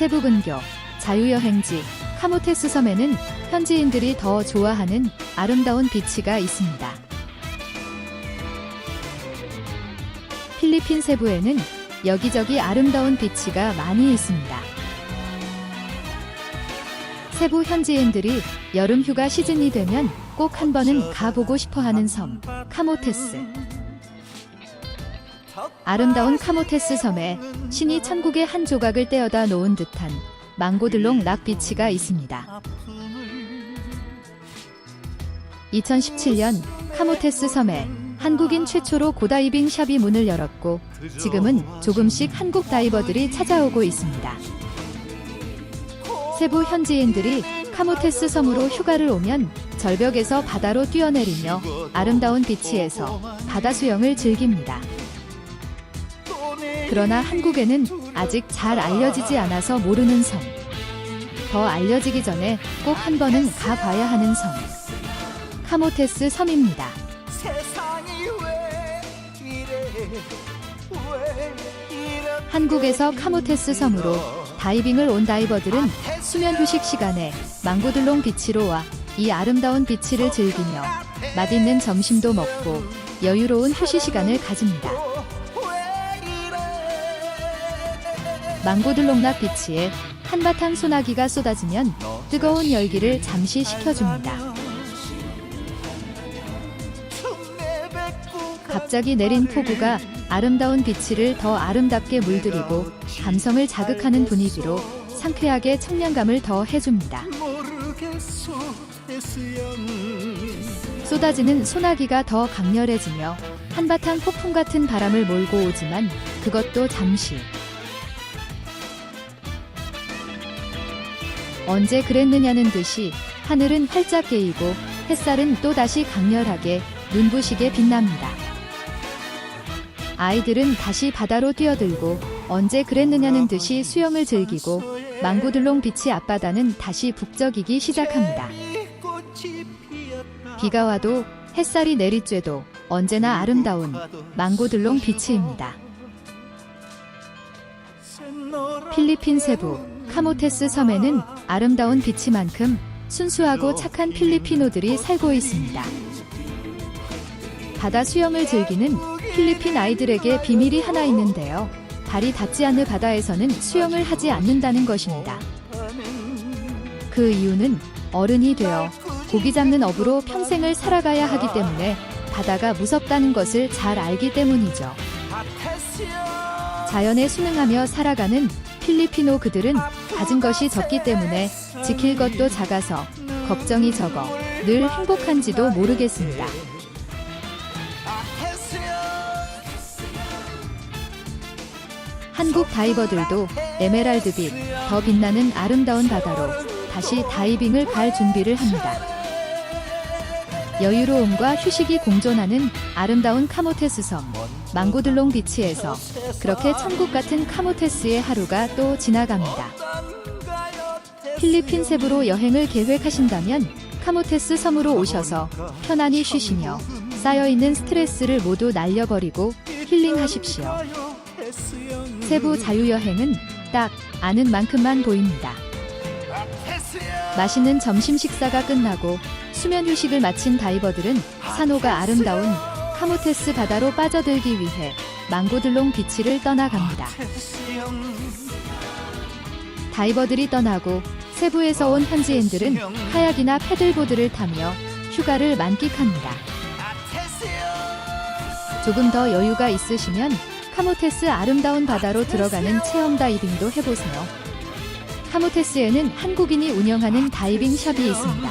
세부 근교, 자유여행지, 카모테스 섬에는 현지인들이 더 좋아하는 아름다운 비치가 있습니다. 필리핀 세부에는 여기저기 아름다운 비치가 많이 있습니다. 세부 현지인들이 여름 휴가 시즌이 되면 꼭 한 번은 가보고 싶어 하는 섬, 카모테스. 아름다운 카모테스 섬에 신이 천국의 한 조각을 떼어다 놓은 듯한 망고들롱 락비치가 있습니다. 2017년 카모테스 섬에 한국인 최초로 고다 이빙 샵이 문을 열었고 지금은 조금씩 한국 다이버들이 찾아오고 있습니다. 세부 현지인들이 카모테스 섬으로 휴가를 오면 절벽에서 바다로 뛰어내리며 아름다운 비치에서 바다 수영을 즐깁니다. 그러나 한국에는 아직 잘 알려지지 않아서 모르는 섬. 더 알려지기 전에 꼭 한 번은 가봐야 하는 섬. 카모테스 섬입니다. 한국에서 카모테스 섬으로 다이빙을 온 다이버들은 수면 휴식 시간에 망고들롱 비치로 와 이 아름다운 비치를 즐기며 맛있는 점심도 먹고 여유로운 휴식 시간을 가집니다. 망고들롱락 비치에 한바탕 소나기가 쏟아지면 뜨거운 열기를 잠시 식혀줍니다. 갑자기 내린 폭우가 아름다운 비치를 더 아름답게 물들이고 감성을 자극하는 분위기로 상쾌하게 청량감을 더 해줍니다. 쏟아지는 소나기가 더 강렬해지며 한바탕 폭풍 같은 바람을 몰고 오지만 그것도 잠시. 언제 그랬느냐는 듯이 하늘은 활짝 개이고 햇살은 또다시 강렬하게 눈부시게 빛납니다. 아이들은 다시 바다로 뛰어들고 언제 그랬느냐는 듯이 수영을 즐기고 망고들롱 비치 앞바다는 다시 북적이기 시작합니다. 비가 와도 햇살이 내리쬐도 언제나 아름다운 망고들롱 비치입니다. 필리핀 세부 카모테스 섬에는 아름다운 비치만큼 순수하고 착한 필리피노들이 살고 있습니다. 바다 수영을 즐기는 필리핀 아이들에게 비밀이 하나 있는데요. 발이 닿지 않는 바다에서는 수영을 하지 않는다는 것입니다. 그 이유는 어른이 되어 고기 잡는 업으로 평생을 살아가야 하기 때문에 바다가 무섭다는 것을 잘 알기 때문이죠. 자연에 순응하며 살아가는 필리피노 그들은 가진 것이 적기 때문에 지킬 것도 작아서 걱정이 적어 늘 행복한지도 모르겠습니다. 한국 다이버들도 에메랄드빛, 더 빛나는 아름다운 바다로 다시 다이빙을 갈 준비를 합니다. 여유로움과 휴식이 공존하는 아름다운 카모테스 섬, 망고들롱 비치에서 그렇게 천국 같은 카모테스의 하루가 또 지나갑니다. 필리핀 세부로 여행을 계획하신다면 카모테스 섬으로 오셔서 편안히 쉬시며 쌓여있는 스트레스를 모두 날려버리고 힐링하십시오. 세부 자유여행은 딱 아는 만큼만 보입니다. 맛있는 점심 식사가 끝나고 수면 휴식을 마친 다이버들은 산호가 아름다운 카모테스 바다로 빠져들기 위해 망고들롱 비치를 떠나갑니다. 다이버들이 떠나고 세부에서 온 현지인들은 카약이나 패들보드를 타며 휴가를 만끽합니다. 조금 더 여유가 있으시면 카모테스 아름다운 바다로 들어가는 체험 다이빙도 해보세요. 카모테스에는 한국인이 운영하는 다이빙 샵이 있습니다.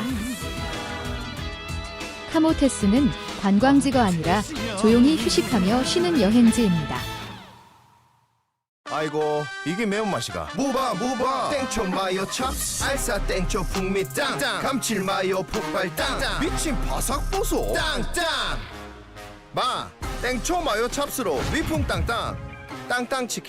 카모테스는 관광지가 아니라 조용히 휴식하며 쉬는 여행지입니다. 아이고 이게 매운맛이가. 무바 무바. 땡초 마요 찹스 알싸 땡초 풍미 땅. 감칠 마요 폭발 땅. 미친 바삭 보소. 땅땅. 마 땡초 마요 찹스로 위풍 땅땅. 땅땅 치킨